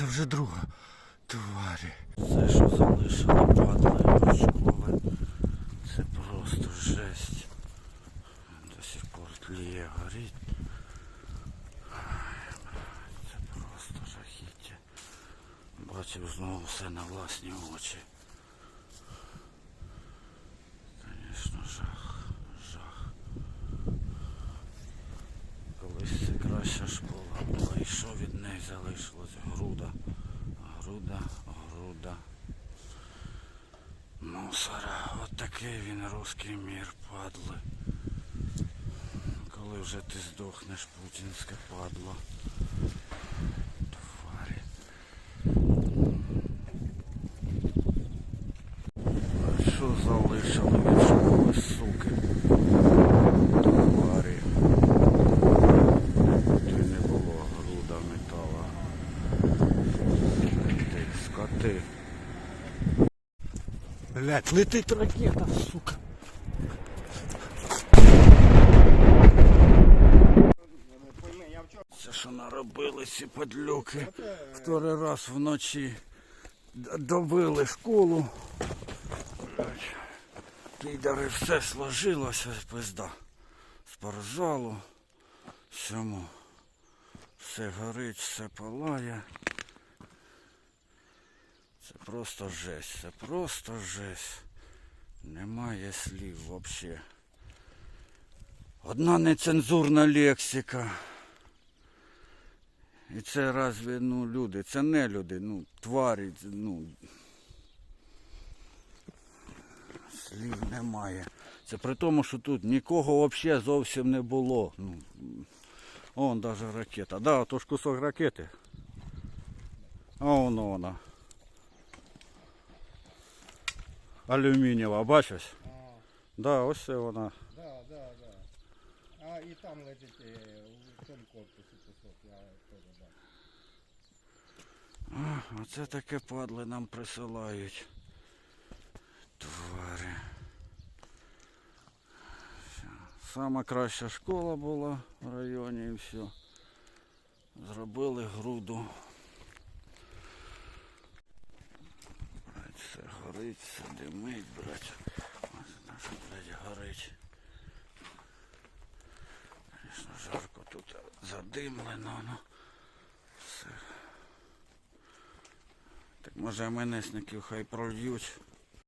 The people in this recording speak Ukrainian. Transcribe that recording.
це вже друга тварі. Це що залишило падли школи. Це просто жесть. До сих пор тліє, горить. Це просто жахіття. Бачив знову все на власні очі. Звісно, жах, жах. Колись це краща школа була. І що від неї залишилось? Груда, груда, груда. Мусора. От такий він русський мір, падли. Коли вже ти здохнеш, путінське падло. Тварі. Що залишили від школи, суки? Тварі. Ти не було груда метала. Скоти, скоти. Блять, летить ракета, сука. Це що наробили ці падлюки. Второй раз вночі добили школу. Блядь. Підари все сложилося, пизда. Спортзалу. Всьому. Все горить, все палає. Просто жесть, це просто жесть. Немає слів взагалі. Одна нецензурна лексика. І це разве ну, люди, це не люди, ну, тварі, ну. Слів немає. Це при тому, що тут нікого взагалі зовсім не було. Ну, он даже ракета. Да, то ж кусок ракети. А воно вона. Алюмінієва, бачиш? А, Да, ось це вона. да, да, да. А і там лежить е, у цьому корпусі кусок, я теж бачу. А, оце таке падли нам присилають. Твари. Все. Сама краща школа була в районі і все. Зробили груду. Брать, все димить, брать. Ось наша, блядь, горить. Звісно, жарко тут задимлено, ну. Все. Так може менесників хай прольють.